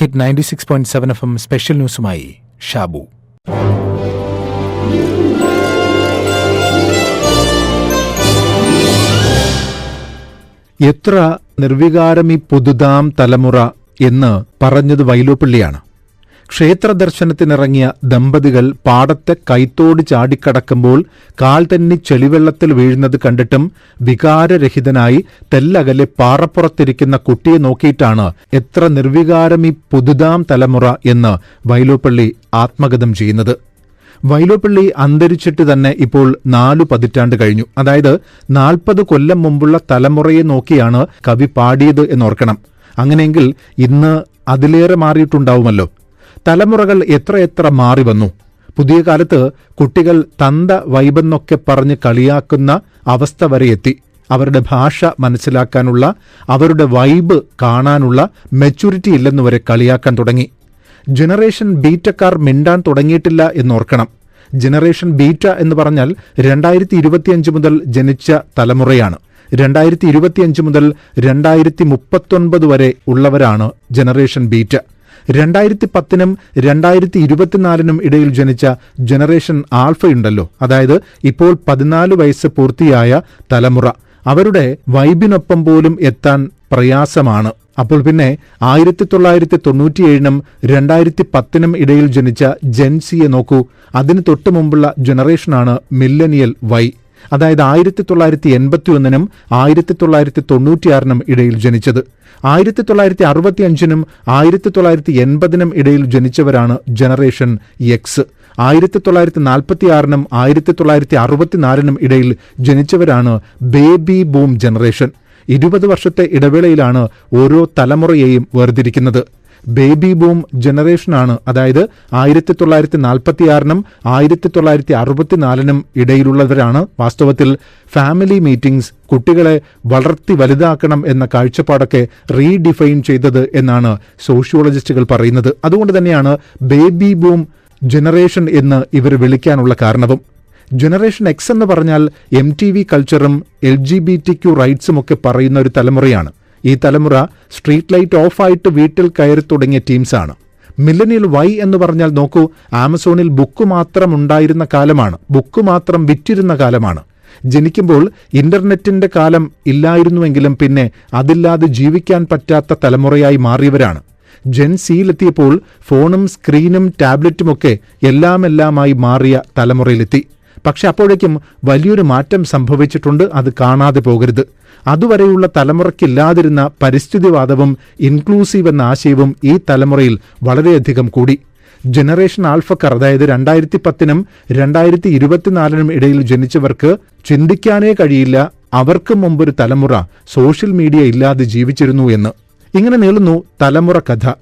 Hit ninety six point seven F M special ന്യൂസുമായി Shabu. എത്ര നിർവികാരം ഈ പുതുതാം തലമുറ എന്ന് പറഞ്ഞത് വൈലോപ്പിള്ളിയാണ്. ക്ഷേത്ര ദർശനത്തിനിറങ്ങിയ ദമ്പതികൾ പാടത്തെ കൈത്തോട് ചാടിക്കടക്കുമ്പോൾ കാൽ തന്നെ ചെളിവെള്ളത്തിൽ വീഴുന്നത് കണ്ടിട്ടും വികാരരഹിതനായി തെല്ലകലെ പാറപ്പുറത്തിരിക്കുന്ന കുട്ടിയെ നോക്കിയിട്ടാണ് എത്ര നിർവികാരം ഈ പുതുതാം തലമുറ എന്ന് വൈലോപ്പള്ളി ആത്മഗതം ചെയ്യുന്നത്. വൈലോപ്പള്ളി അന്തരിച്ചിട്ട് തന്നെ ഇപ്പോൾ നാലു പതിറ്റാണ്ട് കഴിഞ്ഞു. അതായത് നാൽപ്പത് കൊല്ലം മുമ്പുള്ള തലമുറയെ നോക്കിയാണ് കവി പാടിയത് എന്നോർക്കണം. അങ്ങനെയെങ്കിൽ ഇന്ന് അതിലേറെ മാറിയിട്ടുണ്ടാവുമല്ലോ. തലമുറകൾ എത്രയെത്ര മാറി വന്നു. പുതിയ കാലത്ത് കുട്ടികൾ തന്ത വൈബെന്നൊക്കെ പറഞ്ഞ് കളിയാക്കുന്ന അവസ്ഥ വരെ എത്തി. അവരുടെ ഭാഷ മനസ്സിലാക്കാനുള്ള അവരുടെ വൈബ് കാണാനുള്ള മെച്യൂരിറ്റി ഇല്ലെന്ന് വരെ കളിയാക്കാൻ തുടങ്ങി. ജനറേഷൻ ബീറ്റക്കാർ മിണ്ടാൻ തുടങ്ങിയിട്ടില്ല എന്നോർക്കണം. ജനറേഷൻ ബീറ്റ എന്ന് പറഞ്ഞാൽ രണ്ടായിരത്തി ഇരുപത്തിയഞ്ച് മുതൽ ജനിച്ച തലമുറയാണ്. രണ്ടായിരത്തി ഇരുപത്തിയഞ്ച് മുതൽ രണ്ടായിരത്തി മുപ്പത്തൊൻപത് വരെ ഉള്ളവരാണ് ജനറേഷൻ ബീറ്റ. രണ്ടായിരത്തി പത്തിനും രണ്ടായിരത്തി ഇരുപത്തിനാലിനും ഇടയിൽ ജനിച്ച ജനറേഷൻ ആൽഫയുണ്ടല്ലോ അതായത് ഇപ്പോൾ പതിനാല് വയസ്സ് പൂർത്തിയായ തലമുറ. അവരുടെ വൈബിനൊപ്പം പോലും എത്താൻ പ്രയാസമാണ്. അപ്പോൾ പിന്നെ ആയിരത്തി തൊള്ളായിരത്തി തൊണ്ണൂറ്റിയേഴിനും രണ്ടായിരത്തി പത്തിനും ഇടയിൽ ജനിച്ച ജെൻസിയെ നോക്കൂ. അതിന് തൊട്ടു മുമ്പുള്ള ജനറേഷനാണ് മില്ലനിയൽ വൈ. അതായത് ആയിരത്തി തൊള്ളായിരത്തി എൺപത്തി ഒന്നിനും ആയിരത്തി തൊള്ളായിരത്തി തൊണ്ണൂറ്റിയാറിനും ഇടയിൽ ജനിച്ചത്. ആയിരത്തി തൊള്ളായിരത്തി അറുപത്തി അഞ്ചിനും ആയിരത്തി തൊള്ളായിരത്തി എൺപതിനും ഇടയിൽ ജനിച്ചവരാണ് ജനറേഷൻ എക്സ് ആയിരത്തി തൊള്ളായിരത്തി നാൽപ്പത്തിയാറിനും ആയിരത്തി തൊള്ളായിരത്തി അറുപത്തിനാലിനും ഇടയിൽ ജനിച്ചവരാണ് ബേബി ബൂം ജനറേഷൻ. ഇരുപത് വർഷത്തെ ഇടവേളയിലാണ് ഓരോ തലമുറയെയും വേർതിരിക്കുന്നത്. ബേബി ബൂം ജനറേഷനാണ് അതായത് ആയിരത്തി തൊള്ളായിരത്തി നാൽപ്പത്തിയാറിനും ആയിരത്തി തൊള്ളായിരത്തി അറുപത്തിനാലിനും ഇടയിലുള്ളവരാണ് വാസ്തവത്തിൽ ഫാമിലി മീറ്റിംഗ്സ് കുട്ടികളെ വളർത്തി വലുതാക്കണം എന്ന കാഴ്ചപ്പാടൊക്കെ റീഡിഫൈൻ ചെയ്തത് എന്നാണ് സോഷ്യോളജിസ്റ്റുകൾ പറയുന്നത്. അതുകൊണ്ട് തന്നെയാണ് ബേബി ബൂം ജനറേഷൻ എന്ന് ഇവർ വിളിക്കാനുള്ള കാരണവും. ജനറേഷൻ എക്സ് എന്ന് പറഞ്ഞാൽ എം ടി വി കൾച്ചറും L G B T Q റൈറ്റ്സും ഒക്കെ പറയുന്ന ഒരു തലമുറയാണ്. ഈ തലമുറ സ്ട്രീറ്റ് ലൈറ്റ് ഓഫായിട്ട് വീട്ടിൽ കയറി തുടങ്ങിയ ടീംസാണ്. മില്ലനിയൽ വൈ എന്ന് പറഞ്ഞാൽ നോക്കൂ ആമസോണിൽ ബുക്ക് മാത്രം ഉണ്ടായിരുന്ന കാലമാണ്. ബുക്ക് മാത്രം വിറ്റിരുന്ന കാലമാണ്. ജനിക്കുമ്പോൾ ഇന്റർനെറ്റിന്റെ കാലം ഇല്ലായിരുന്നുവെങ്കിലും പിന്നെ അതില്ലാതെ ജീവിക്കാൻ പറ്റാത്ത തലമുറയായി മാറിയവരാണ്. ജെൻ സിയിലെത്തിയപ്പോൾ ഫോണും സ്ക്രീനും ടാബ്ലറ്റുമൊക്കെ എല്ലാമെല്ലാമായി മാറിയ തലമുറയിലെത്തി. പക്ഷെ അപ്പോഴേക്കും വലിയൊരു മാറ്റം സംഭവിച്ചിട്ടുണ്ട് അത് കാണാതെ പോകരുത്. അതുവരെയുള്ള തലമുറയ്ക്കില്ലാതിരുന്ന പരിസ്ഥിതിവാദവും ഇൻക്ലൂസീവ് എന്ന ആശയവും ഈ തലമുറയിൽ വളരെയധികം കൂടി. ജനറേഷൻ ആൽഫക്കർ അതായത് രണ്ടായിരത്തി പത്തിനും രണ്ടായിരത്തി ഇരുപത്തിനാലിനും ഇടയിൽ ജനിച്ചവർക്ക് ചിന്തിക്കാനേ കഴിയില്ല അവർക്ക് മുമ്പൊരു തലമുറ സോഷ്യൽ മീഡിയ ഇല്ലാതെ ജീവിച്ചിരുന്നു എന്ന്. ഇങ്ങനെ നീളുന്നു തലമുറ കഥ.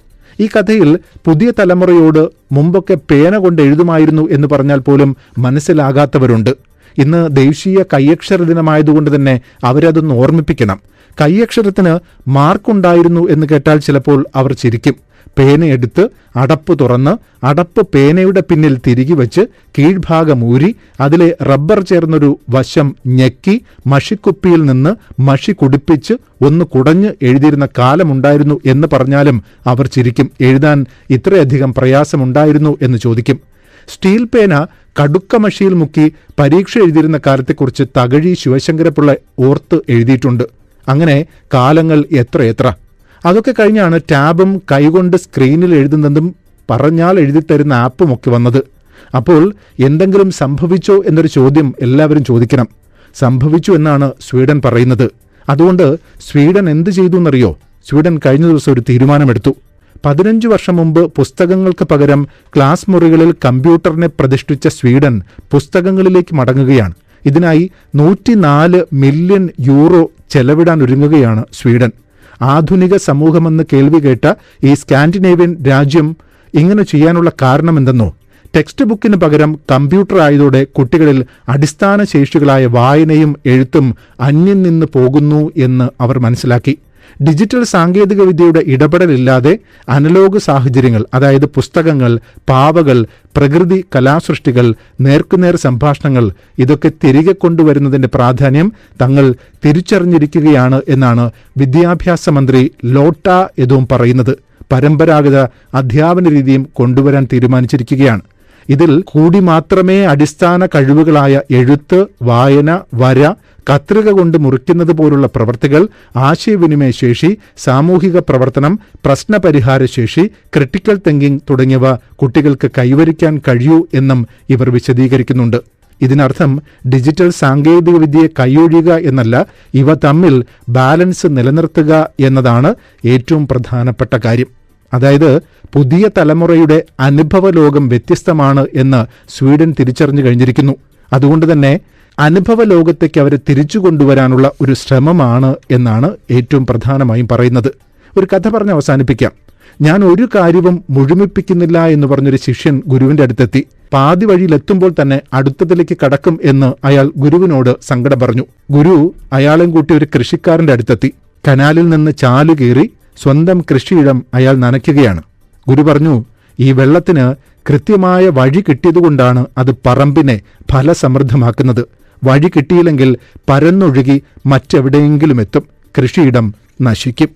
ഈ കഥയിൽ പുതിയ തലമുറയോട് മുമ്പൊക്കെ പേന കൊണ്ട് എഴുതുമായിരുന്നു എന്ന് പറഞ്ഞാൽ പോലും മനസ്സിലാകാത്തവരുണ്ട്. ഇന്ന് ദേശീയ കയ്യക്ഷര ദിനമായതുകൊണ്ട് തന്നെ അവരതൊന്ന് ഓർമ്മിപ്പിക്കണം. കയ്യക്ഷരത്തിന് മാർക്കുണ്ടായിരുന്നു എന്ന് കേട്ടാൽ ചിലപ്പോൾ അവർ ചിരിക്കും. പേനയെടുത്ത് അടപ്പ് തുറന്ന് അടപ്പ് പേനയുടെ പിന്നിൽ തിരികെ വെച്ച് കീഴ്ഭാഗം ഊരി അതിലെ റബ്ബർ ചേർന്നൊരു വശം ഞെക്കി മഷിക്കുപ്പിയിൽ നിന്ന് മഷി കുടിപ്പിച്ച് ഒന്ന് കുടഞ്ഞ് എഴുതിയിരുന്ന കാലമുണ്ടായിരുന്നു എന്ന് പറഞ്ഞാലും അവർ ചിരിക്കും. എഴുതാൻ ഇത്രയധികം പ്രയാസമുണ്ടായിരുന്നു എന്ന് ചോദിക്കും. സ്റ്റീൽ പേന കടുക്ക മഷിയിൽ മുക്കി പരീക്ഷ എഴുതിയിരുന്ന കാലത്തെക്കുറിച്ച് തകഴി ശിവശങ്കരപ്പിള്ള ഓർത്ത് എഴുതിയിട്ടുണ്ട്. അങ്ങനെ കാലങ്ങൾ എത്രയെത്ര അതൊക്കെ കഴിഞ്ഞാണ് ടാബും കൈകൊണ്ട് സ്ക്രീനിൽ എഴുതുന്നതും പറഞ്ഞാൽ എഴുതിത്തരുന്ന ആപ്പും ഒക്കെ വന്നത്. അപ്പോൾ എന്തെങ്കിലും സംഭവിച്ചോ എന്നൊരു ചോദ്യം എല്ലാവരും ചോദിക്കണം. സംഭവിച്ചു എന്നാണ് സ്വീഡൻ പറയുന്നത്. അതുകൊണ്ട് സ്വീഡൻ എന്ത് ചെയ്തു എന്നറിയോ? സ്വീഡൻ കഴിഞ്ഞ ദിവസം ഒരു തീരുമാനമെടുത്തു. പതിനഞ്ച് വർഷം മുമ്പ് പുസ്തകങ്ങൾക്ക് പകരം ക്ലാസ് മുറികളിൽ കമ്പ്യൂട്ടറിനെ പ്രതിഷ്ഠിച്ച സ്വീഡൻ പുസ്തകങ്ങളിലേക്ക് മടങ്ങുകയാണ്. ഇതിനായി നൂറ്റിനാല് മില്യൺ യൂറോ ചെലവിടാൻ ഒരുങ്ങുകയാണ് സ്വീഡൻ. ആധുനിക സമൂഹമെന്ന് കേൾവി കേട്ട ഈ സ്കാൻഡിനേവ്യൻ രാജ്യം ഇങ്ങനെ ചെയ്യാനുള്ള കാരണമെന്തെന്നോ? ടെക്സ്റ്റ് ബുക്കിന് പകരം കമ്പ്യൂട്ടർ ആയതോടെ കുട്ടികളിൽ അടിസ്ഥാന ശേഷികളായ വായനയും എഴുത്തും അന്യം നിന്ന് പോകുന്നു എന്ന് അവർ മനസ്സിലാക്കി. ഡിജിറ്റൽ സാങ്കേതികവിദ്യയുടെ ഇടപെടലില്ലാതെ അനലോഗ് സാഹചര്യങ്ങൾ അതായത് പുസ്തകങ്ങൾ പാവകൾ പ്രകൃതി കലാസൃഷ്ടികൾ നേർക്കുനേർ സംഭാഷണങ്ങൾ ഇതൊക്കെ തിരികെ കൊണ്ടുവരുന്നതിന്റെ പ്രാധാന്യം തങ്ങൾ തിരിച്ചറിഞ്ഞിരിക്കുകയാണ് എന്നാണ് വിദ്യാഭ്യാസ മന്ത്രി ലോട്ട എതും പറയുന്നത്. പരമ്പരാഗത അധ്യാപന രീതിയും കൊണ്ടുവരാൻ തീരുമാനിച്ചിരിക്കുകയാണ്. ഇതിൽ കൂടി മാത്രമേ അടിസ്ഥാന കഴിവുകളായ എഴുത്ത് വായന വര കത്രിക കൊണ്ട് മുറിക്കുന്നത് പോലുള്ള പ്രവർത്തികൾ ആശയവിനിമയ ശേഷി സാമൂഹിക പ്രവർത്തനം പ്രശ്നപരിഹാര ശേഷി ക്രിട്ടിക്കൽ തിങ്കിംഗ് തുടങ്ങിയവ കുട്ടികൾക്ക് കൈവരിക്കാൻ കഴിയൂ എന്നും ഇവർ വിശദീകരിക്കുന്നുണ്ട്. ഇതിനർത്ഥം ഡിജിറ്റൽ സാങ്കേതികവിദ്യയെ കൈയൊഴിയുക എന്നല്ല ഇവ തമ്മിൽ ബാലൻസ് നിലനിർത്തുക എന്നതാണ് ഏറ്റവും പ്രധാനപ്പെട്ട കാര്യം. അതായത് പുതിയ തലമുറയുടെ അനുഭവ ലോകം വ്യത്യസ്തമാണ് എന്ന് സ്വീഡൻ തിരിച്ചറിഞ്ഞു കഴിഞ്ഞിരിക്കുന്നു. അതുകൊണ്ട് തന്നെ അനുഭവ ലോകത്തേക്ക് അവരെ തിരിച്ചു കൊണ്ടുവരാനുള്ള ഒരു ശ്രമമാണ് എന്നാണ് ഏറ്റവും പ്രധാനമായും പറയുന്നത്. ഒരു കഥ പറഞ്ഞ് അവസാനിപ്പിക്കാം. ഞാൻ ഒരു കാര്യവും മുഴുമിപ്പിക്കുന്നില്ല എന്ന് പറഞ്ഞൊരു ശിഷ്യൻ ഗുരുവിന്റെ അടുത്തെത്തി. പാതി വഴിയിലെത്തുമ്പോൾ തന്നെ അടുത്തതിലേക്ക് കടക്കും എന്ന് അയാൾ ഗുരുവിനോട് സങ്കടം പറഞ്ഞു. ഗുരു അയാളെയും കൂട്ടി ഒരു കൃഷിക്കാരന്റെ അടുത്തെത്തി. കനാലിൽ നിന്ന് ചാലു കീറി സ്വന്തം കൃഷിയിടം അയാൾ നനയ്ക്കുകയാണ്. ഗുരു പറഞ്ഞു ഈ വെള്ളത്തിന് കൃത്യമായ വഴി കിട്ടിയതുകൊണ്ടാണ് അത് പറമ്പിനെ ഫലസമൃദ്ധമാക്കുന്നത്. വഴി കിട്ടിയില്ലെങ്കിൽ പരന്നൊഴുകി മറ്റെവിടെയെങ്കിലും എത്തും. കൃഷിയിടം നശിക്കും.